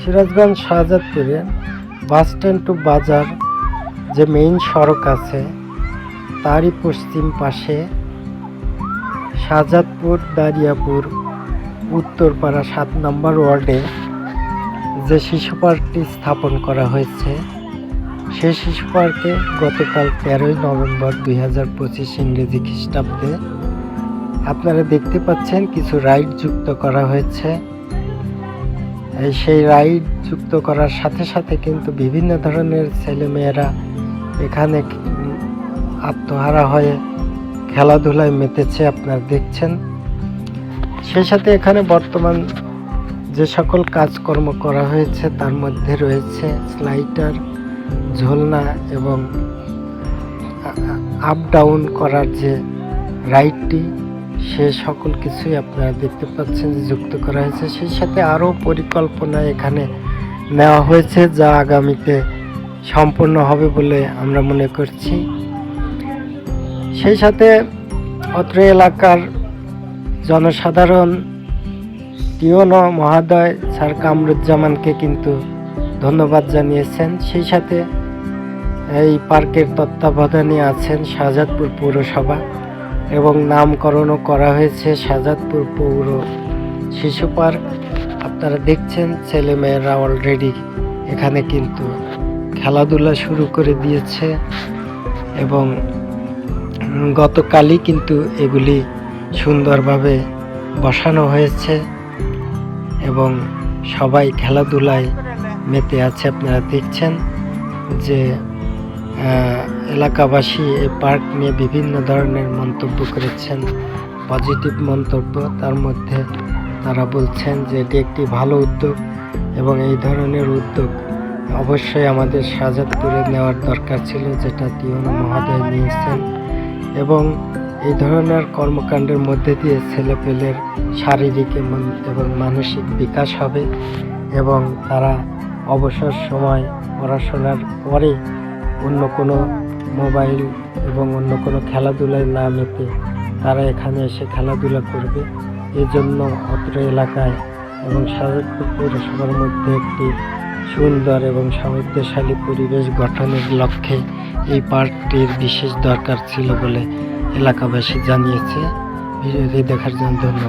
সিরাজগঞ্জ শাহজাদপুরে bus stand to বাজার যে মেইন সড়ক আছে, তারই পশ্চিম পাশে শাহজাদপুর দারিয়াপুর উত্তরপাড়া সাত নম্বর ওয়ার্ডে যে শিশু পার্কটি স্থাপন করা হয়েছে। সেই শিশু পার্কে গতকাল তেরোই নভেম্বর দুই হাজার পঁচিশ ইংরেজি খ্রিস্টাব্দে আপনারা দেখতে পাচ্ছেন কিছু রাইড যুক্ত করা হয়েছে। সেই রাইড যুক্ত করার সাথে সাথে কিন্তু বিভিন্ন ধরনের ছেলেমেয়েরা এখানে আত্মহারা হয়ে খেলাধুলায় মেতেছে আপনারা দেখছেন। সেই সাথে এখানে বর্তমান যে সকল কাজকর্ম করা হয়েছে তার মধ্যে রয়েছে স্লাইটার ঝোলনা এবং আপ ডাউন করার যে রাইডটি সে সকল কিছুই আপনারা দেখতে পাচ্ছেন যে যুক্ত করা হয়েছে। সেই সাথে আরও পরিকল্পনা এখানে নেওয়া হয়েছে, যা আগামীতে সম্পূর্ণ হবে বলে আমরা মনে করছি। সেই সাথে অত্র এলাকার জনসাধারণ টিওনো মহাদয় স্যার কামরুজ্জামানকে কিন্তু ধন্যবাদ জানিয়েছেন। সেই সাথে এই পার্কের তত্ত্বাবধানে আছেন শাহজাদপুর পৌরসভা। এবং নামকরণও করা হয়েছে শাহজাদপুর পৌর শিশু পার্ক। আপনারা দেখছেন ছেলেমেয়েরা অলরেডি এখানে কিন্তু খেলাধুলা শুরু করে দিয়েছে এবং গতকালই কিন্তু এগুলি সুন্দরভাবে বসানো হয়েছে এবং সবাই খেলাধুলায় মেতে আছে। আপনারা দেখছেন যে এলাকাবাসী এই পার্ক নিয়ে বিভিন্ন ধরনের মন্তব্য করেছেন। পজিটিভ মন্তব্য তার মধ্যে তারা বলছেন যে এটি একটি ভালো উদ্যোগ এবং এই ধরনের উদ্যোগ অবশ্যই আমাদের শাহজাদপুরে নেওয়ার দরকার ছিল, যেটা টিওনো মহোদয় নিয়েছেন এবং এই ধরনের কর্মকাণ্ডের মধ্যে দিয়ে ছেলেপেলের শারীরিক এবং মানসিক বিকাশ হবে এবং তারা অবসর সময় পড়াশোনার পরে অন্য কোনো মোবাইল এবং অন্য কোনো খেলাধুলায় না মেতে তারা এখানে এসে খেলাধুলা করবে। এজন্য অত্র এলাকায় এবং শাহজাদপুর পৌরসভার মধ্যে একটি সুন্দর এবং সমৃদ্ধশালী পরিবেশ গঠনের লক্ষ্যে এই পার্কটির বিশেষ দরকার ছিল বলে এলাকাবাসী জানিয়েছে। ভিডিওটি দেখার জন্য ধন্যবাদ।